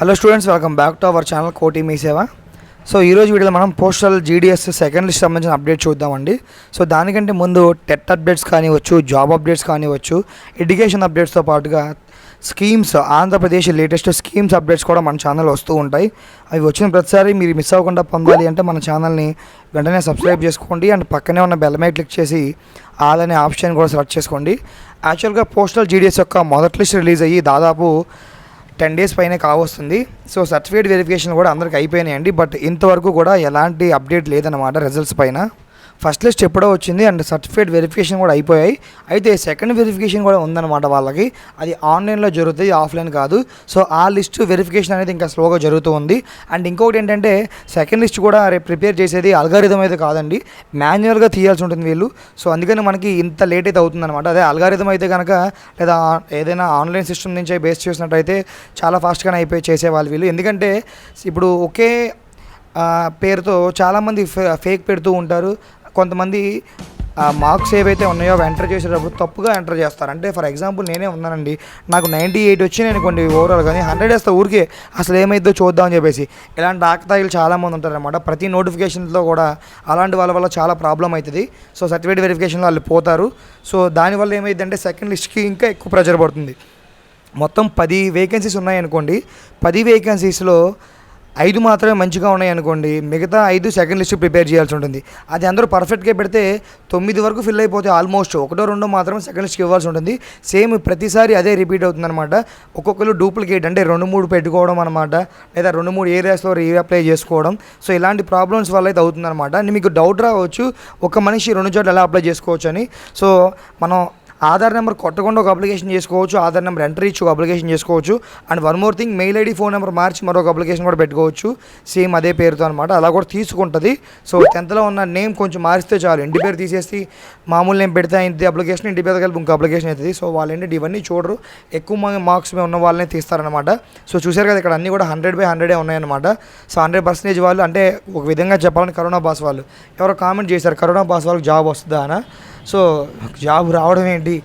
Hello students welcome back to our channel Koti Mee Seva so ఈరోజు వీడియోలో మనం postal GDS second list సంబంధించిన update చూద్దామండి. So దానికంటే ముందు టెట్ అప్డేట్స్ కానివచ్చు జాబ్ అప్డేట్స్ కానివచ్చు ఎడ్యుకేషన్ అప్డేట్స్తో పాటుగా schemes Andhra Pradesh latest schemes updates కూడా మన ఛానల్ వస్తూ ఉంటాయి. అవి వచ్చిన ప్రతిసారి మీరు మిస్ అవ్వకుండా పొందాలి అంటే మన ఛానల్ని వెంటనే సబ్స్క్రైబ్ చేసుకోండి అండ్ పక్కనే ఉన్న బెల్ మీద క్లిక్ చేసి ఆల్ అనే ఆప్షన్ కూడా సెలెక్ట్ చేసుకోండి. యాక్చువల్గా పోస్టల్ జీడిఎస్ యొక్క మొదటి లిస్ట్ రిలీజ్ అయ్యి దాదాపు టెన్ డేస్ పైన కావస్తుంది. సో సర్టిఫికేట్ వెరిఫికేషన్ కూడా అందరికి అయిపోయినాయండి. బట్ ఇంతవరకు కూడా ఎలాంటి అప్డేట్ లేదన్నమాట రిజల్ట్స్ పైన. ఫస్ట్ లిస్ట్ ఎప్పుడో వచ్చింది అండ్ సర్టిఫికేట్ వెరిఫికేషన్ కూడా అయిపోయాయి. అయితే సెకండ్ వెరిఫికేషన్ కూడా ఉందన్నమాట వాళ్ళకి. అది ఆన్లైన్లో జరుగుతుంది ఆఫ్లైన్ కాదు. సో ఆ లిస్ట్ వెరిఫికేషన్ అనేది ఇంకా స్లోగా జరుగుతూ ఉంది. అండ్ ఇంకొకటి ఏంటంటే సెకండ్ లిస్ట్ కూడా రేపు ప్రిపేర్ చేసేది అల్గారిథం అయితే కాదండి. మాన్యువల్గా తీయాల్సి ఉంటుంది వీళ్ళు. సో అందుకని మనకి ఇంత లేట్ అయితే అవుతుందన్నమాట. అదే అల్గారిథం అయితే కనుక లేదా ఏదైనా ఆన్లైన్ సిస్టమ్ నుంచి బేస్ చేసినట్టయితే చాలా ఫాస్ట్గానే అయిపోయి చేసేవాళ్ళు వీళ్ళు. ఎందుకంటే ఇప్పుడు ఒకే పేరుతో చాలామంది ఫే- ఫేక్ పెడుతూ ఉంటారు. కొంతమంది మార్క్స్ ఏవైతే ఉన్నాయో అవి ఎంటర్ చేసేటప్పుడు తప్పుగా ఎంటర్ చేస్తారు. అంటే ఫర్ ఎగ్జాంపుల్ నేనే ఉన్నానండి. నాకు నైంటీ ఎయిట్ వచ్చి నేను కొన్ని ఓవరాల్ కానీ హండ్రెడ్ వేస్తా ఊరికే అసలు ఏమైందో చూద్దామని చెప్పేసి. ఇలాంటి ఆకతాయిలు చాలామంది ఉంటారనమాట ప్రతి నోటిఫికేషన్లో కూడా అలాంటి వాళ్ళ వల్ల చాలా ప్రాబ్లం అవుతుంది. సో సర్టిఫికేట్ వెరిఫికేషన్లో వాళ్ళు పోతారు. సో దానివల్ల ఏమైందంటే సెకండ్ లిస్ట్కి ఇంకా ఎక్కువ ప్రెజర్ పడుతుంది. మొత్తం పది వేకెన్సీస్ ఉన్నాయనుకోండి పది వేకెన్సీస్లో ఐదు మాత్రమే మంచిగా ఉన్నాయనుకోండి మిగతా ఐదు సెకండ్ లిస్ట్ ప్రిపేర్ చేయాల్సి ఉంటుంది. అది అందరూ పర్ఫెక్ట్గా పెడితే తొమ్మిది వరకు ఫిల్ అయిపోతే ఆల్మోస్ట్ ఒకటో రెండో మాత్రం సెకండ్ లిస్ట్కి ఇవ్వాల్సి ఉంటుంది. సేమ్ ప్రతిసారి అదే రిపీట్ అవుతుందన్నమాట. ఒక్కొక్కరు డూప్లికేట్ అంటే రెండు మూడు పెట్టుకోవడం అనమాట లేదా రెండు మూడు ఏరియాస్లో రీఅప్లై చేసుకోవడం. సో ఇలాంటి ప్రాబ్లమ్స్ వల్ల అయితే అవుతుందన్నమాట. మీకు డౌట్ రావచ్చు ఒక మనిషి రెండు చోట్ల ఎలా అప్లై చేసుకోవచ్చు అని సో మనం ఆధార్ నెంబర్ కొట్టకుండా ఒక అప్లికేషన్ చేసుకోవచ్చు ఆధార్ నెంబర్ ఎంటర్ ఇచ్చి ఒక అప్లికేషన్ చేసుకోవచ్చు and one more thing mail ID phone number మార్చి మరొక అప్లికేషన్ కూడా పెట్టుకోవచ్చు. సేమ్ అదే పేరుతో అనమాట అలా కూడా తీసుకుంటుంది. సో టెన్త్లో ఉన్న నేమ్ కొంచెం మారిస్తే చాలు. ఇంటి పేరు తీసేసి మామూలు నేమ్ పెడితే ఇంటి అప్లికేషన్ ఇంటి పేరు కలిపి ఇంకో అప్లికేషన్ అవుతుంది. సో వాళ్ళు ఏంటంటే ఇవన్నీ చూడరు. ఎక్కువ మార్క్స్ ఉన్న వాళ్ళనే తీస్తారనమాట సో చూసారు కదా ఇక్కడ అన్నీ కూడా హండ్రెడ్ బై హండ్రెడే ఉన్నాయన్నమాట. సో హండ్రెడ్ పర్సెంటేజ్ వాళ్ళు అంటే ఒక విధంగా చెప్పాలని కరోనా పాస్ వాళ్ళు. ఎవరో కామెంట్ చేశారు కరోనా పాస్ వాళ్ళకి జాబ్ వస్తుందా? అన్న సో జాబ్ రావడం ఏంటి?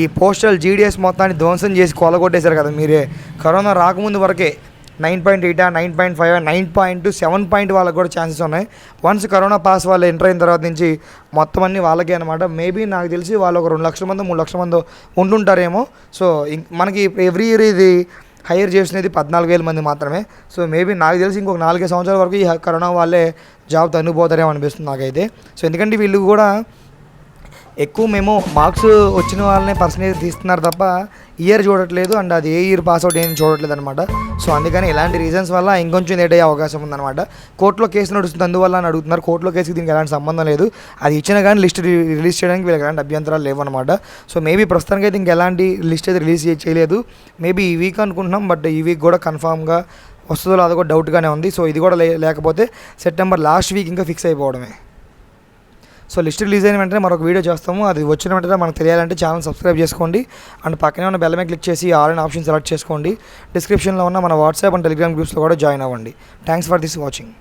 ఈ పోస్టల్ జీడిఎస్ మొత్తాన్ని ధ్వంసం చేసి కొలగొట్టేశారు కదా మీరే. కరోనా రాకముందు వరకే nine point eight nine point five nine point seven point వాళ్ళకి కూడా ఛాన్సెస్ ఉన్నాయి. వన్స్ కరోనా పాస్ వాళ్ళు ఎంటర్ అయిన తర్వాత నుంచి మొత్తం అన్ని వాళ్ళకే అనమాట మేబీ నాకు తెలిసి వాళ్ళు ఒక రెండు లక్షల మంది మూడు లక్షల మంది ఉంటుంటారేమో సో మనకి ఎవ్రీ ఇయర్ ఇది హైర్ చేసినది పద్నాలుగు వేల మంది మాత్రమే. సో మేబీ నాకు తెలిసి ఇంకొక నాలుగైదు సంవత్సరాల వరకు ఈ కరోనా వాళ్ళే జాబ్ తన్నుపోతారేమో అనిపిస్తుంది నాకైతే. సో ఎందుకంటే వీళ్ళు కూడా ఎక్కువ మేము మార్క్స్ వచ్చిన వాళ్ళనే పర్సంటేజ్ తీస్తున్నారు తప్ప ఇయర్ చూడట్లేదు అండ్ అది ఏ ఇయర్ పాస్ అవుట్ ఏం చూడట్లేదు అనమాట సో అందుకని ఇలాంటి రీజన్స్ వల్ల ఇంకొంచెం లేట్ అయ్యే అవకాశం ఉందన్నమాట. కోర్టులో కేసు నడుస్తుంది అందువల్ల అని అడుగుతున్నారు. కోర్టులో కేసుకి దీనికి ఎలాంటి సంబంధం లేదు. అది ఇచ్చిన కానీ లిస్ట్ రిలీజ్ చేయడానికి వీళ్ళకి ఎలాంటి అభ్యంతరాలు లేవన్నమాట సో మేబీ ప్రస్తుతానికి అయితే ఇంకెలాంటి లిస్ట్ అయితే రిలీజ్ చేయలేదు. మేబీ ఈ వీక్ అనుకుంటున్నాం బట్ ఈ వీక్ కూడా కన్ఫామ్గా వస్తుందో అది కూడా డౌట్గానే ఉంది. సో ఇది కూడా లే- లేకపోతే సెప్టెంబర్ లాస్ట్ వీక్ ఇంకా ఫిక్స్ అయిపోవడమే. సో లిస్ట్ రిలీజ్ అయిన వెంటనే మరొక వీడియో చేస్తాము. అది వచ్చిన వెంటనే మనకు తెలియాలంటే ఛానల్ సబ్స్క్రైబ్ చేసుకోండి. అండ్ పక్కనే ఉన్న బెల్ మీద క్లిక్ చేసి ఆల్ అండ్ ఆప్షన్ సెలెక్ట్ చేసుకోండి. డిస్క్రిప్షన్లో ఉన్న మన వాట్సాప్ అండ్ టెలిగ్రామ్ గ్రూప్స్లో కూడా జాయిన్ అవ్వండి. Thanks for this watching